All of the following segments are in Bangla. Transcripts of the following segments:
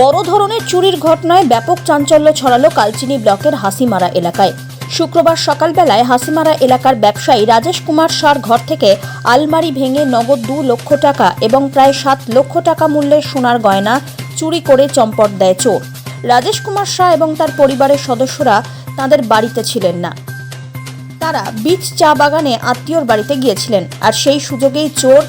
বড় ধরনের চুরির ঘটনায় ব্যাপক চাঞ্চল্য ছড়ালো কালচিনি ব্লকের হাসিমারা এলাকায়। শুক্রবার সকালবেলায় হাসিমারা এলাকার ব্যবসায়ী রাজেশ কুমার সার ঘর থেকে আলমারি ভেঙে নগদ দু লক্ষ টাকা এবং প্রায় সাত লক্ষ টাকা মূল্যের সোনার গয়না চুরি করে চম্পট দেয় চোর। রাজেশ কুমার শাহ এবং তার পরিবারের সদস্যরা তাদের বাড়িতে ছিলেন না। তারা বীজ চা বাগানে আত্মীয়র বাড়িতে গিয়েছিলেন আর সেই সুযোগেই চোর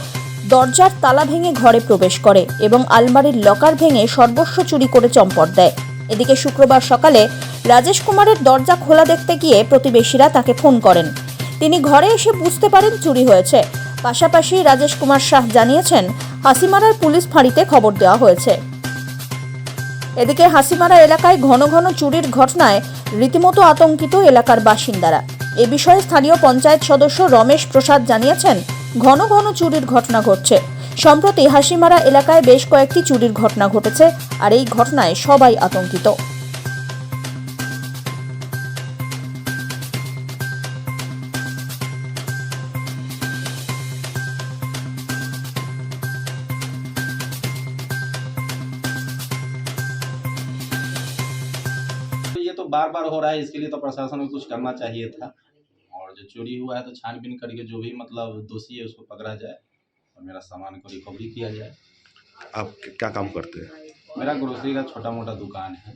দরজার তালা ভেঙে ঘরে প্রবেশ করে এবং আলমারির লকার ভেঙে সর্বস্ব চুরি করে চম্পট দেয়। এদিকে শুক্রবার সকালে রাজেশ কুমারের দরজা খোলা দেখতে গিয়ে প্রতিবেশীরা তাকে ফোন করেন। তিনি ঘরে এসে বুঝতে পারেন চুরি হয়েছে। পাশাপাশি রাজেশ কুমার শাহ জানিয়েছেন, হাসিমারার পুলিশ ফাঁড়িতে খবর দেওয়া হয়েছে। এদিকে হাসিমারা এলাকায় ঘন ঘন চুরির ঘটনায় রীতিমতো আতঙ্কিত এলাকার বাসিন্দারা। এ বিষয়ে স্থানীয় পঞ্চায়েত সদস্য রমেশ প্রসাদ জানিয়েছেন ঘন ঘন চুরির ঘটনা ঘটছে সম্প্রতি হাসিমারা এলাকায় বেশ কয়েকটি চুরির ঘটনা ঘটেছে আর এই ঘটনায় সবাই আতঙ্কিত तो ये तो बार बार हो रहा है इसके लिए तो प्रशासन को कुछ करना चाहिए था और जो चोरी हुआ है तो छानबीन करके जो भी मतलब दोषी है उसको पकड़ा जाए और मेरा सामान को रिकवरी किया जाए। आप क्या काम करते हैं? मेरा ग्रोसरी का छोटा मोटा दुकान है।